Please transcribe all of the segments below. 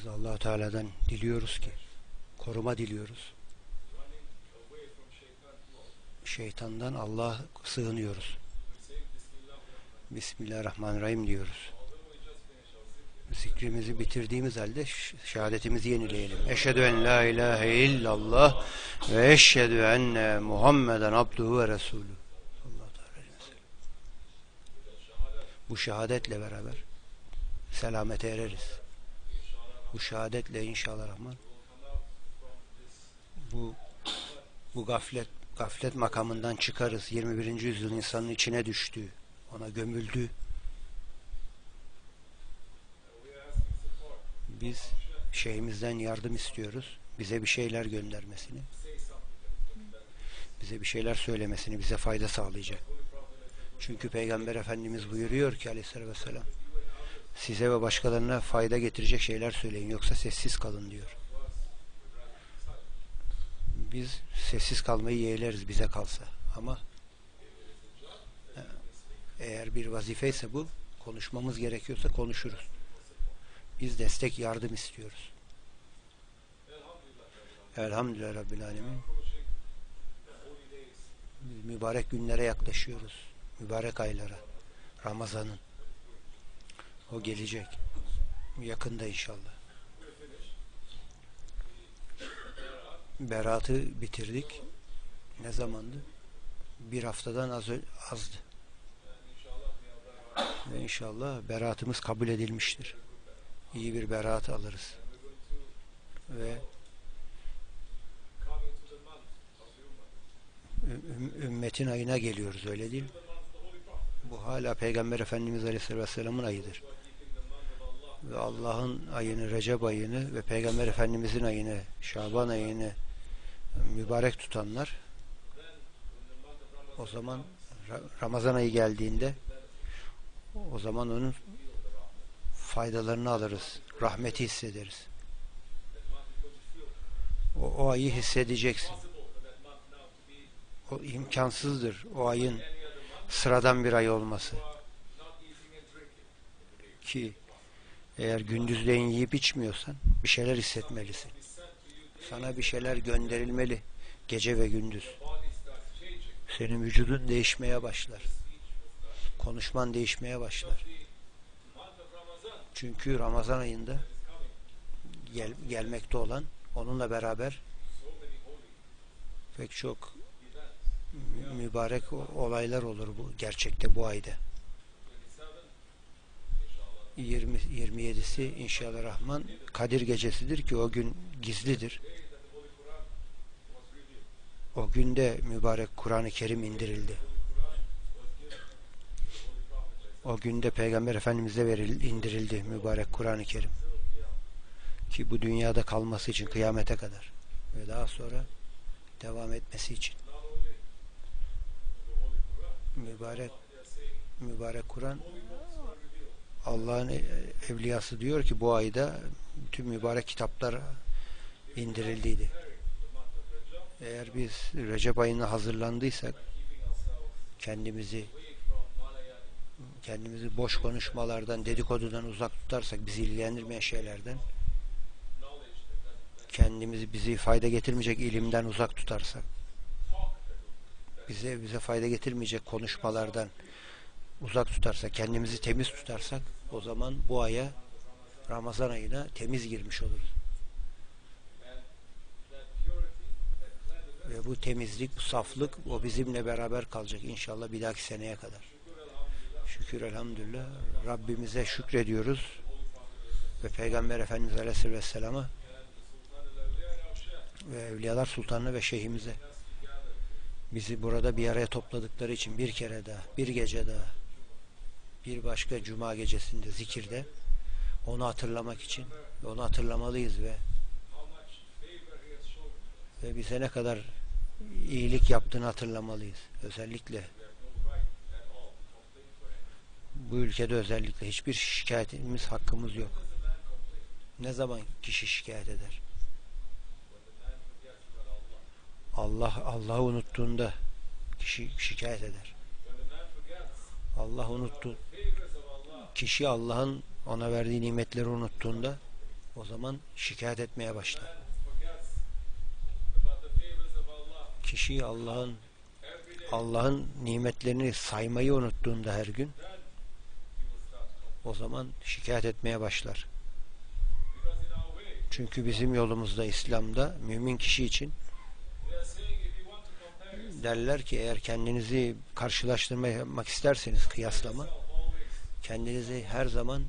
Biz allah Teala'dan diliyoruz ki koruma diliyoruz. Şeytandan Allah sığınıyoruz. Bismillahirrahmanirrahim diyoruz. Zikrimizi bitirdiğimiz halde şehadetimizi yenileyelim. Eşhedü en la ilahe illallah ve eşhedü enne Muhammeden abduhu ve resulü. Bu şehadetle beraber selamete ereriz. Bu şehadetle inşallah Rahman bu bu gaflet gaflet makamından çıkarız. 21. yüzyıl insanın içine düştü. Ona gömüldü. Biz şeyhimizden yardım istiyoruz. Bize bir şeyler göndermesini. Bize bir şeyler söylemesini, bize fayda sağlayacak. Çünkü Peygamber Efendimiz buyuruyor ki aleyhissalatü vesselam size ve başkalarına fayda getirecek şeyler söyleyin yoksa sessiz kalın diyor. Biz sessiz kalmayı yeğleriz bize kalsa ama eğer bir vazife ise bu konuşmamız gerekiyorsa konuşuruz. Biz destek yardım istiyoruz. Elhamdülillah Rabbil Alemin. Biz mübarek günlere yaklaşıyoruz. Mübarek aylara. Ramazan'ın. O gelecek. Yakında inşallah. Berat'ı bitirdik. Ne zamandı? Bir haftadan az azdı. Ve inşallah beratımız kabul edilmiştir. İyi bir berat alırız. Ve ümmetin ayına geliyoruz öyle değil mi? Bu hala Peygamber Efendimiz Aleyhisselatü Vesselam'ın ayıdır. Ve Allah'ın ayını, Recep ayını ve Peygamber Efendimizin ayını, Şaban ayını mübarek tutanlar o zaman Ramazan ayı geldiğinde o zaman onun faydalarını alırız. Rahmeti hissederiz. O, o ayı hissedeceksin. O imkansızdır. O ayın sıradan bir ay olması. Ki eğer gündüzleyin yiyip içmiyorsan bir şeyler hissetmelisin. Sana bir şeyler gönderilmeli gece ve gündüz. Senin vücudun değişmeye başlar. Konuşman değişmeye başlar. Çünkü Ramazan ayında gel, gelmekte olan onunla beraber pek çok mübarek olaylar olur bu gerçekte bu ayda. 20 27'si inşallah Rahman Kadir gecesidir ki o gün gizlidir. O günde mübarek Kur'an-ı Kerim indirildi. O günde Peygamber Efendimiz'e verildi, indirildi mübarek Kur'an-ı Kerim. Ki bu dünyada kalması için kıyamete kadar ve daha sonra devam etmesi için. Mübarek mübarek Kur'an Allah'ın evliyası diyor ki bu ayda tüm mübarek kitaplar indirildiydi. Eğer biz Recep ayına hazırlandıysak kendimizi kendimizi boş konuşmalardan, dedikodudan uzak tutarsak, bizi ilgilendirmeyen şeylerden kendimizi bizi fayda getirmeyecek ilimden uzak tutarsak bize bize fayda getirmeyecek konuşmalardan uzak tutarsak, kendimizi temiz tutarsak o zaman bu aya Ramazan ayına temiz girmiş oluruz. Ve bu temizlik, bu saflık o bizimle beraber kalacak inşallah bir dahaki seneye kadar. Şükür elhamdülillah. Rabbimize şükrediyoruz. Ve Peygamber Efendimiz Aleyhisselam'a ve Evliyalar Sultanı ve Şeyhimize bizi burada bir araya topladıkları için bir kere daha, bir gece daha, bir başka cuma gecesinde zikirde onu hatırlamak için onu hatırlamalıyız ve ve bize ne kadar iyilik yaptığını hatırlamalıyız. Özellikle bu ülkede özellikle hiçbir şikayetimiz hakkımız yok. Ne zaman kişi şikayet eder? Allah Allah'ı unuttuğunda kişi şikayet eder. Allah unuttu. Kişi Allah'ın ona verdiği nimetleri unuttuğunda O zaman şikayet etmeye başlar. Kişi Allah'ın Allah'ın nimetlerini saymayı unuttuğunda her gün o zaman şikayet etmeye başlar. Çünkü bizim yolumuzda İslam'da mümin kişi için derler ki eğer kendinizi karşılaştırma yapmak isterseniz kıyaslama kendinizi her zaman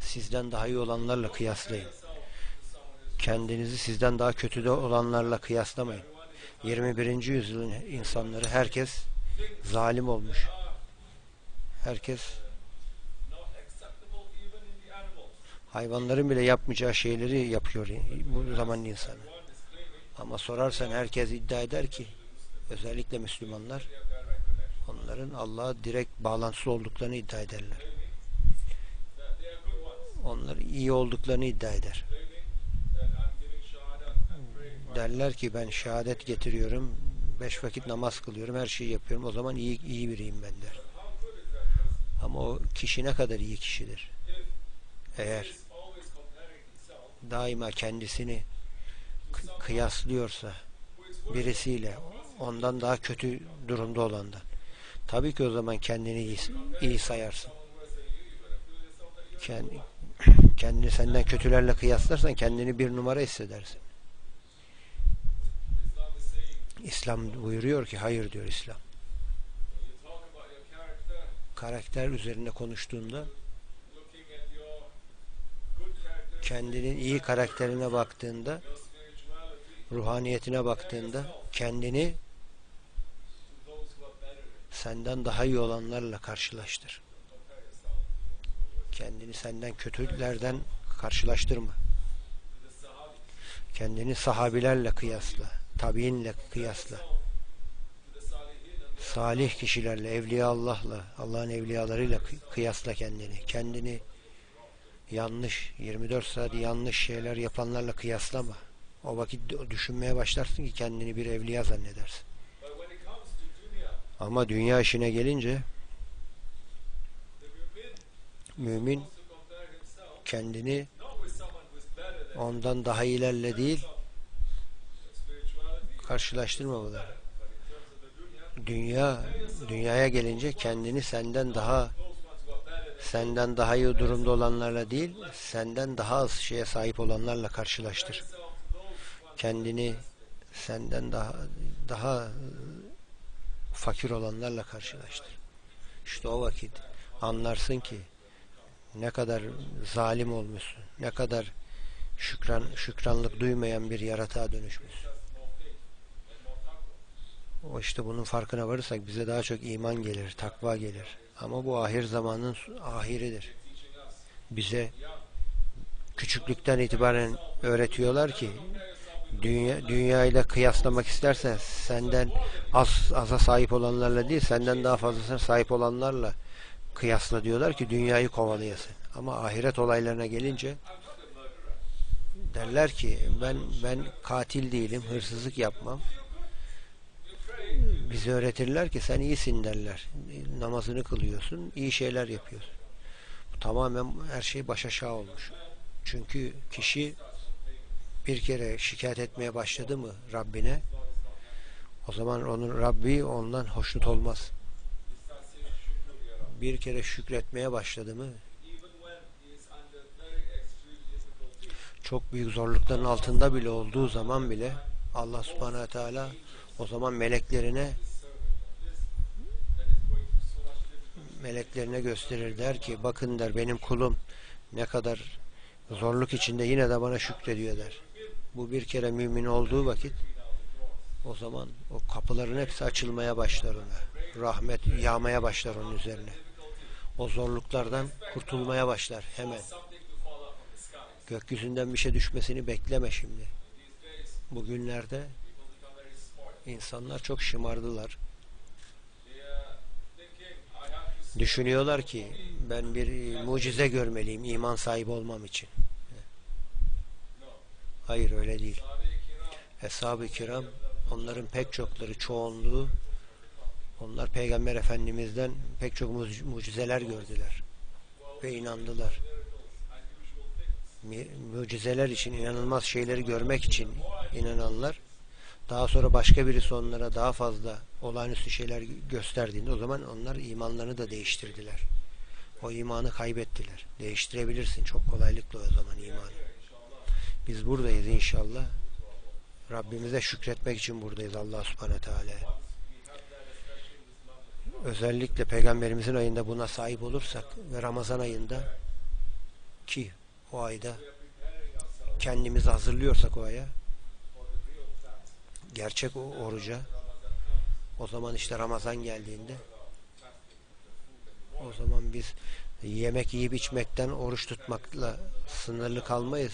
sizden daha iyi olanlarla kıyaslayın. Kendinizi sizden daha kötü de olanlarla kıyaslamayın. 21. yüzyılın insanları herkes zalim olmuş. Herkes hayvanların bile yapmayacağı şeyleri yapıyor bu zamanın insanı. Ama sorarsan herkes iddia eder ki özellikle Müslümanlar onların Allah'a direkt bağlantısı olduklarını iddia ederler. Onlar iyi olduklarını iddia eder. Derler ki ben şehadet getiriyorum, beş vakit namaz kılıyorum, her şeyi yapıyorum. O zaman iyi iyi biriyim ben der. Ama o kişi ne kadar iyi kişidir? Eğer daima kendisini kıyaslıyorsa birisiyle ondan daha kötü durumda olandan. Tabii ki o zaman kendini iyi, iyi sayarsın. Kendi, kendini senden kötülerle kıyaslarsan kendini bir numara hissedersin. Islam buyuruyor ki hayır diyor İslam. Karakter üzerine konuştuğunda kendinin iyi karakterine baktığında ruhaniyetine baktığında kendini senden daha iyi olanlarla karşılaştır. Kendini senden kötülerden karşılaştırma. Kendini sahabilerle kıyasla, tabiinle kıyasla. Salih kişilerle, evliya Allah'la, Allah'ın evliyalarıyla kı- kıyasla kendini. Kendini yanlış, 24 saat yanlış şeyler yapanlarla kıyaslama. O vakit düşünmeye başlarsın ki kendini bir evliya zannedersin. Ama dünya işine gelince mümin kendini ondan daha iyilerle değil karşılaştırmamalı. Dünya dünyaya gelince kendini senden daha senden daha iyi durumda olanlarla değil, senden daha az şeye sahip olanlarla karşılaştır. Kendini senden daha daha e, fakir olanlarla karşılaştır. İşte o vakit anlarsın ki ne kadar zalim olmuşsun, ne kadar şükran şükranlık duymayan bir yaratığa dönüşmüşsün. O işte bunun farkına varırsak bize daha çok iman gelir, takva gelir. Ama bu ahir zamanın ahiridir. Bize küçüklükten itibaren öğretiyorlar ki dünya dünyayla kıyaslamak istersen senden az aza sahip olanlarla değil senden daha fazlasına sahip olanlarla kıyasla diyorlar ki dünyayı kovalayasın. Ama ahiret olaylarına gelince derler ki ben ben katil değilim, hırsızlık yapmam. Bize öğretirler ki sen iyisin derler. Namazını kılıyorsun, iyi şeyler yapıyorsun. Bu tamamen her şey baş aşağı olmuş. Çünkü kişi bir kere şikayet etmeye başladı mı Rabbine o zaman onun Rabbi ondan hoşnut olmaz. Bir kere şükretmeye başladı mı çok büyük zorlukların altında bile olduğu zaman bile Allah subhanahu teala o zaman meleklerine meleklerine gösterir der ki bakın der benim kulum ne kadar zorluk içinde yine de bana şükrediyor der. Bu bir kere mümin olduğu vakit o zaman o kapıların hepsi açılmaya başlar ona. Rahmet yağmaya başlar onun üzerine. O zorluklardan kurtulmaya başlar hemen. Gökyüzünden bir şey düşmesini bekleme şimdi. Bugünlerde insanlar çok şımardılar. Düşünüyorlar ki ben bir mucize görmeliyim iman sahibi olmam için. Hayır öyle değil. Eshab-ı kiram onların pek çokları çoğunluğu onlar Peygamber Efendimiz'den pek çok muc- mucizeler gördüler ve inandılar. mucizeler için, inanılmaz şeyleri görmek için inananlar daha sonra başka birisi onlara daha fazla olağanüstü şeyler gösterdiğinde o zaman onlar imanlarını da değiştirdiler. O imanı kaybettiler. Değiştirebilirsin çok kolaylıkla o zaman imanı. Biz buradayız inşallah. Rabbimize şükretmek için buradayız Allah subhanahu teala. Özellikle peygamberimizin ayında buna sahip olursak ve Ramazan ayında ki o ayda kendimizi hazırlıyorsak o aya gerçek o oruca o zaman işte Ramazan geldiğinde o zaman biz yemek yiyip içmekten oruç tutmakla sınırlı kalmayız.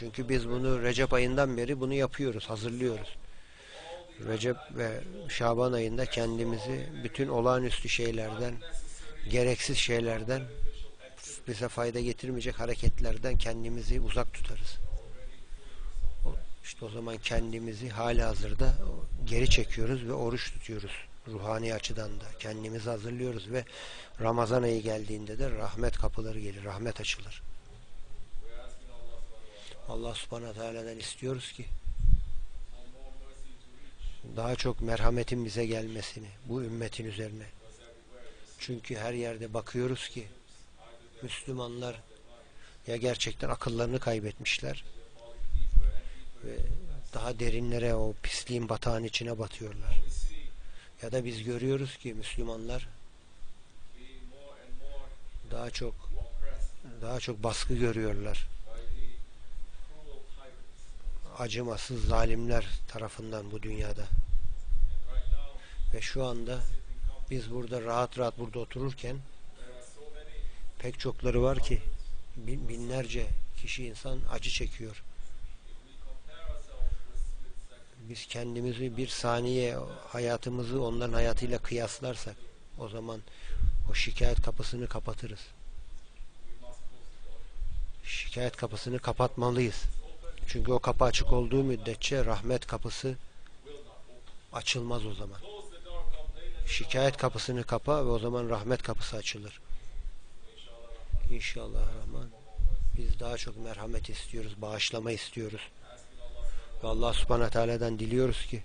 Çünkü biz bunu Recep ayından beri bunu yapıyoruz, hazırlıyoruz. Recep ve Şaban ayında kendimizi bütün olağanüstü şeylerden, gereksiz şeylerden, bize fayda getirmeyecek hareketlerden kendimizi uzak tutarız. İşte o zaman kendimizi hali hazırda geri çekiyoruz ve oruç tutuyoruz. Ruhani açıdan da kendimizi hazırlıyoruz ve Ramazan ayı geldiğinde de rahmet kapıları gelir, rahmet açılır. Allah subhanahu teala'dan istiyoruz ki daha çok merhametin bize gelmesini bu ümmetin üzerine. Çünkü her yerde bakıyoruz ki Müslümanlar ya gerçekten akıllarını kaybetmişler ve daha derinlere o pisliğin batağın içine batıyorlar. Ya da biz görüyoruz ki Müslümanlar daha çok daha çok baskı görüyorlar. Acımasız zalimler tarafından bu dünyada. Ve şu anda biz burada rahat rahat burada otururken pek çokları var ki bin- binlerce kişi insan acı çekiyor. Biz kendimizi bir saniye hayatımızı onların hayatıyla kıyaslarsak o zaman o şikayet kapısını kapatırız. Şikayet kapısını kapatmalıyız. Çünkü o kapı açık olduğu müddetçe rahmet kapısı açılmaz o zaman. Şikayet kapısını kapa ve o zaman rahmet kapısı açılır. İnşallah Rahman. Biz daha çok merhamet istiyoruz, bağışlama istiyoruz. Ve Allah subhanahu teala'dan diliyoruz ki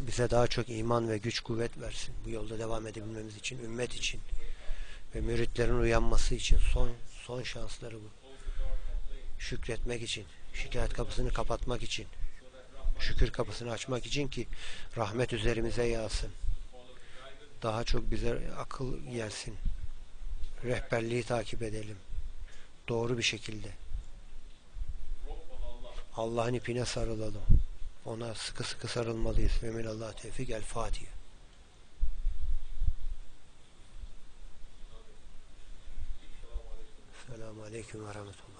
bize daha çok iman ve güç kuvvet versin. Bu yolda devam edebilmemiz için, ümmet için ve müritlerin uyanması için son son şansları bu. Şükretmek için, şikayet kapısını kapatmak için, şükür kapısını açmak için ki rahmet üzerimize yağsın. Daha çok bize akıl gelsin. Rehberliği takip edelim. Doğru bir şekilde. Allah'ın ipine sarılalım. Ona sıkı sıkı sarılmalıyız. Ve minallah tevfik. El Fatiha. Selamun Aleyküm ve Rahmetullah.